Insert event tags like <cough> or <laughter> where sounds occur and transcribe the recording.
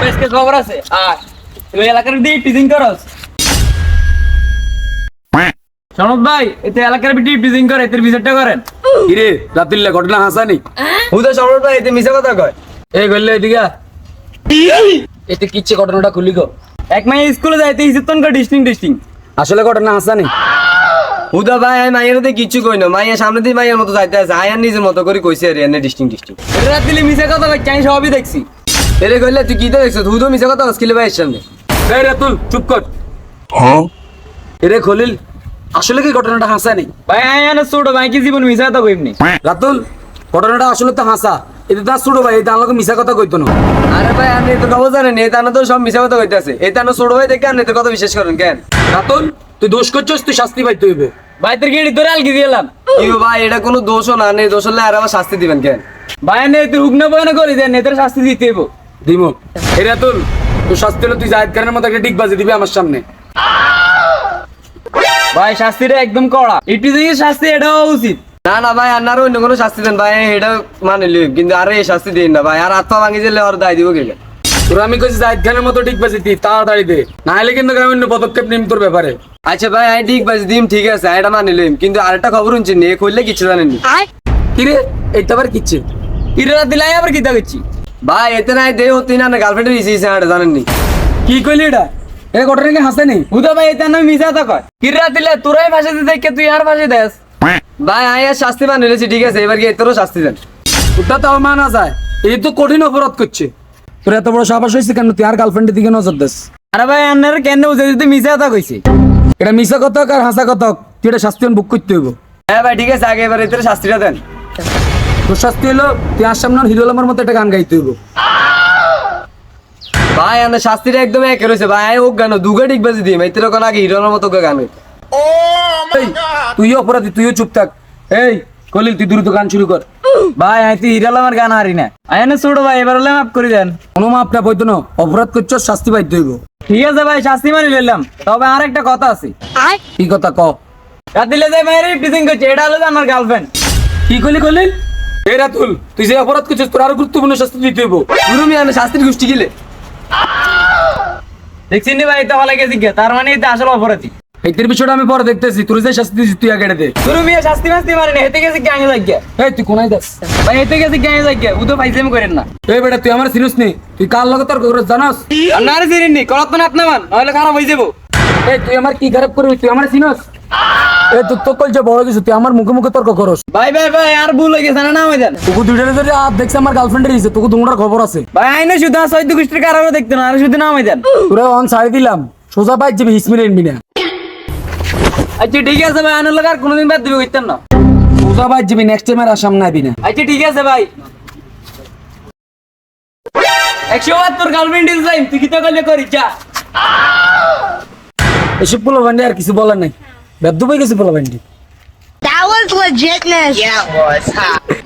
তোর আজকে খবর আছে? আয় তুই এলাকার দিয়ে টিজিং করস? সনদ ভাই এতে এলাকার বিটি টিজিং করে এতে বিচারটা করেন। কিরে রাতিল্লা ঘটনা হাসানি? হুদা সম্রাট ভাই এতে মিশা কথা কয়। এই গল্লে এদিকে এতে কিচ্ছে ঘটনাটা খুলি গো। এক মাই স্কুলে যাইতে হিসেতন করে ডিস্টিং ডিস্টিং আসলে ঘটনা হাসানি। হুদা ভাই আমি মাইয়ের কিচ্ছু কই না। মাইয়া সামনে দিয়ে মাইয়ের মতো যাইতে আছে। আয়ার নিজের মতো করে কইছে রে এনে ডিস্টিং ডিস্টিং রাত দিলে মিশা কথা সবই দেখছি? এরে কইলে তুই কি তো দেখছ হুদো মিশা কথা স্কিলে ভাইয়ের সামনে? এই রাতুল চুপ কর। হ্যাঁ? এরে খলিল আসলে কি ঘটনাটা হাসানি ভাই আয় আনে ছোট ভাই কি জীবন মিশা কথা কইবনি <laughs> রাতুল ঘটনাটা আসলে তো হাসা। এটা তার ছোট ভাই এটা আমাকে মিশা কথা কইতো না। আরে ভাই আপনি তো খবর জানেন এই তানো তো সব মিশা কথা কইতাছে। এই তানো ছোট ভাই দেখে আপনি তো কথা বিশ্বাস করেন কেন? রাতুল তুই দোষ করছিস তুই শাস্তি পাইতে হইবে। ভাই তোর গেড়ি ধরে আলগি দিলাম ইউ ভাই এটা কোনো দোষও না নেই দোষ হলে আর আবার শাস্তি দিবেন কেন? ভাই নে তুই হুকনা বয়না করি দেন নেতার শাস্তি দিতে হইব। দিমো। এই রাতুল তুই শাস্তি হলে তুই জাহেদ খানের মতো একটা ডিগ বাজে দিবি আমার সামনে। ভাই শাস্তিটা একদম কড়া। এর শাস্তি এটা হওয়া উচিত। না না ভাই আর অন্য কোনো শাস্তি দেন ভাই এটা মানে কিন্তু আরে এই শাস্তি দিন না ভাই আর আত্মা ভাঙি দিলে আর দায় দিব কে তোর আমি কইছি জাহেদ খানের মতো ডিগ বাজে তুই তাড়াতাড়ি দে। না হলে কিন্তু আমি অন্য পদক্ষেপ নিম তোর ব্যাপারে। আচ্ছা ভাই আমি ঠিক বাজ দিম ঠিক আছে এটা মানি লইম কিন্তু আরেকটা খবর শুনছি নিয়ে খুললে কিছু জানেননি। কিরে এইটা আবার কিচ্ছে? ইরে রাত দিলে আবার কি দেখছি ভাই এতে নাই দে হতে না গার্লফ্রেন্ডের ইসি ইসি এটা জানেননি কি কইলি এটা? এই ঘটনা কি হাসানি হুদা ভাই এটা নাম মিশা কথা কয়। রাত দিলে তোরাই ভাষা দিতে দেখে তুই আর ভাষা দেস। ভাই আর শাস্তি মানি লইছি ঠিক আছে এবার কি এতরও শাস্তি দেন। ওটা তাও মানা যায়। এই তো কঠিন অপরাধ করছে। তোর এত বড় সাবাস হয়েছে কেন? তুই আর গার্লফ্রেন্ডের দিকে নজর দেস। আরে ভাই আন্নার কেন বুঝে দিতে মিশা কথা কইছে? এটা মিশা কথা আর হাসা কথা তুই এটা শাস্তি বুক করতে হইব। হ্যাঁ ভাই ঠিক আছে আগে এবার এতে শাস্তিটা দেন। তোর শাস্তি হলো তুই আর সামনে হিরো আলমার মতো একটা গান গাইতে হইব। ভাই আমার শাস্তিটা একদম একে রয়েছে ভাই আই ওক গানো দুগা ঠিক বাজি এতে কোন আগে হিরোর মতো গান হইতো। তুইও অপরাধী তুইও চুপ থাক। এই কলিল তুই দ্রুত গান শুরু কর। ভাই আই তুই হিরাল আমার গান হারি না। আয়নে ছোট ভাই এবার হলে মাফ করে দেন। কোনো মাপ না না অপরাধ করছ শাস্তি পাইতে হইব। ঠিক আছে ভাই শাস্তি মানি লইলাম। তবে আর একটা কথা আছে। কি কথা ক? রাত দিলে যে মায়ের টিচিং করছে এটা হলো যে আমার গার্লফ্রেন্ড কি কইলি কলিল? এই রাতুল তুই যে অপরাধ করছিস তোর আরও গুরুত্বপূর্ণ শাস্তি দিতে হইব। গুরু শাস্তির গোষ্ঠী গিলে। দেখছি নি ভাই এটা ভালো গেছি গে তার মানে এটা আসলে অপরাধী। বিষয়টা আমি পরে দেখতেছি তোর যে শাস্তি দিছিস তুই আগে দে। মেয়ে শাস্তি মাস্তি মারি না হেতে গেছি লাগিয়া এই তুই কোনায় দাস ভাই হেতে গেছি গাঙে লাগিয়া ও তো ফাইজলামি করেন না। এই বেটা তুই আমার সিনুস নি? তুই কার লগে তোর করে জানাস? না রে চিনিনি কলত না আপনা মান নাহলে খারাপ হয়ে যাব। এই তুই আমার কি খারাপ করবি? তুই আমার সিনুস তুই তো বড় কিছু তুই আমার মুখে মুখে তর্ক করস। ভাই ভাই ভাই আর ভুল হয়ে গেছে না হয়ে যান তোকে দুইটারে যদি আর দেখছে আমার গার্লফ্রেন্ডের তোকে খবর আছে। ভাই আইনে শুধু কারণে দেখতে না আর শুধু নাম হয়ে যান তোরা অন ছাড়ি দিলাম সোজা যাবি আচ্ছা ঠিক আছে ভাই আনার কোনোদিন বাদ দিবে না। সোজা যাবি নেক্সট টাইম আর আসাম না। আবি আচ্ছা ঠিক আছে ভাই। একশো ডিজাইন তুই কি তো করলে করি যা। এসব বান্ডি আর কিছু বলার নাই। বেদ্য হয়ে গেছে পোলা বান্ডি That was legitness. Yeah, it was.